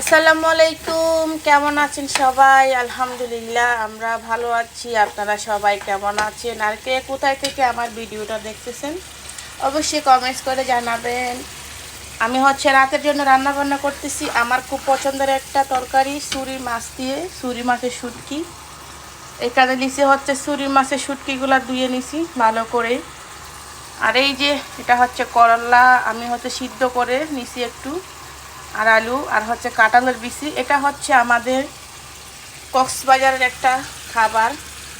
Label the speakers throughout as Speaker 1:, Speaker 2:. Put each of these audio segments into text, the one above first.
Speaker 1: আসসালামু আলাইকুম, কেমন আছেন সবাই? আলহামদুলিল্লাহ, আমরা ভালো আছি। আপনারা সবাই কেমন আছেন? আর কে কোথায় থেকে আমার ভিডিওটা দেখতেছেন, অবশ্যই কমেন্টস করে জানাবেন। আমি হচ্ছে রাতের জন্য রান্না বান্না করতেছি। আমার খুব পছন্দের একটা তরকারি, সুরি মাছ দিয়ে, সুরি মাছের শুটকি। এখানে নিচে হচ্ছে সুরি মাছের শুটকিগুলো ধুয়ে নিছি, ভালো করে। আর এই যে, এটা হচ্ছে করলা, আমি হচ্ছে সিদ্ধ করে নিছি একটু। আর আলু, আর হচ্ছে কাঁঠালের বিচি। এটা হচ্ছে আমাদের কক্সবাজারের একটা খাবার।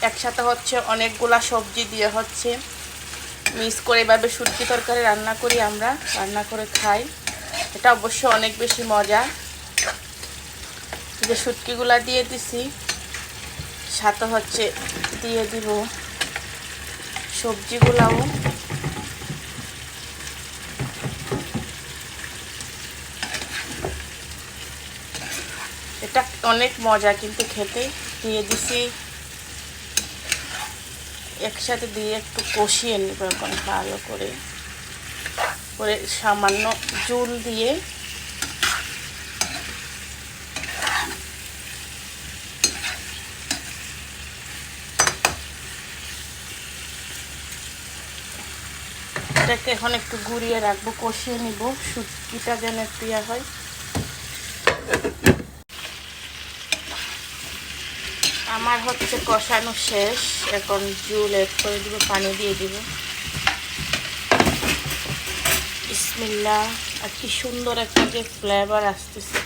Speaker 1: একসাথে হচ্ছে অনেকগুলা সবজি দিয়ে হচ্ছে মিক্স করে এভাবে সুটকি তরকারি রান্না করি আমরা, রান্না করে খাই। এটা অবশ্য অনেক বেশি মজা। যে শুটকিগুলা দিয়ে দিছি, সাথে হচ্ছে দিয়ে দিব সবজিগুলাও। এটা অনেক মজা, কিন্তু খেতে দিয়ে দিছি। একসাথে দিয়ে একটু কষিয়ে নেব এখন ভালো করে। করে সামান্য জুল দিয়ে। এটাকে এখন একটু গুড়িয়ে রাখব, কষিয়ে নিব, শুটকিটা যেন একটু ইয়ে হয়। আমার হচ্ছে কষানো শেষ। এখন জুল এড করে দিব, পানি দিয়ে দিব। বিসমিল্লা আর কি সুন্দর একটা যে ফ্লেভার আসতেছে।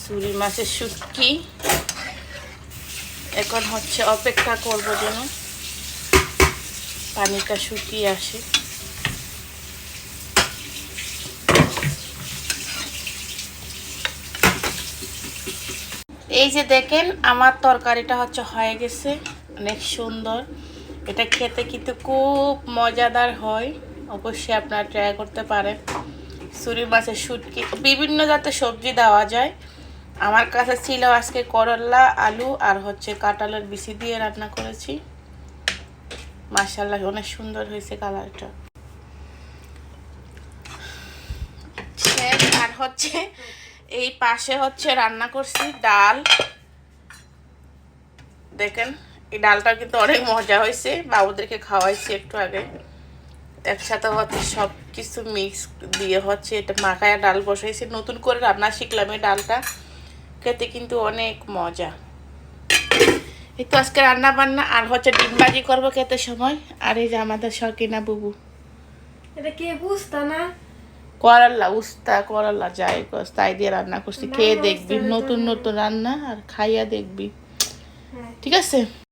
Speaker 1: সুরি মাছের শুটকি। এখন হচ্ছে অপেক্ষা করব যেন পানিটা শুকিয়ে আসে। এই যে দেখেন, আমার তরকারিটা হচ্ছে হয়ে গেছে, অনেক সুন্দর। এটা খেতে কিন্তু খুব মজাদার হয়, অবশ্যই আপনারা ট্রাই করতে পারেন। সুরি মাছের শুটকি, বিভিন্ন জাতের সবজি দেওয়া যায়। আমার কাছে ছিল আজকে করলা, আলু আর হচ্ছে কাঁঠালের বিচি দিয়ে রান্না করেছি। মাসাল্লাহ অনেক সুন্দর হয়েছে কালারটা। শেষ আর হচ্ছে এই পাশে হচ্ছে রান্না করছি ডাল। দেখেন, এই ডালটা কিন্তু অনেক মজা হয়েছে। বাবুদেরকে খাওয়াইছি একটু আগে। একসাথে হচ্ছে সব কিছু মিক্স দিয়ে হচ্ছে এটা মাখায়া ডাল বসাইছি। নতুন করে রান্না শিখলাম এই ডালটা। খেতে কিন্তু অনেক মজা। এই তো আজকে রান্না বান্না, আর হচ্ছে ডিমবাজি করব খেতে সময়। আর এই যে আমাদের শকিনা বুবু।
Speaker 2: এটা কে বুঝতা না?
Speaker 1: করল্লা উস্তা করাল্লা যাই কস তাই দিয়ে রান্না করছি। খেয়ে দেখবি নতুন নতুন রান্না আর খাইয়া দেখবি।
Speaker 2: হ্যাঁ।
Speaker 1: ঠিক আছে?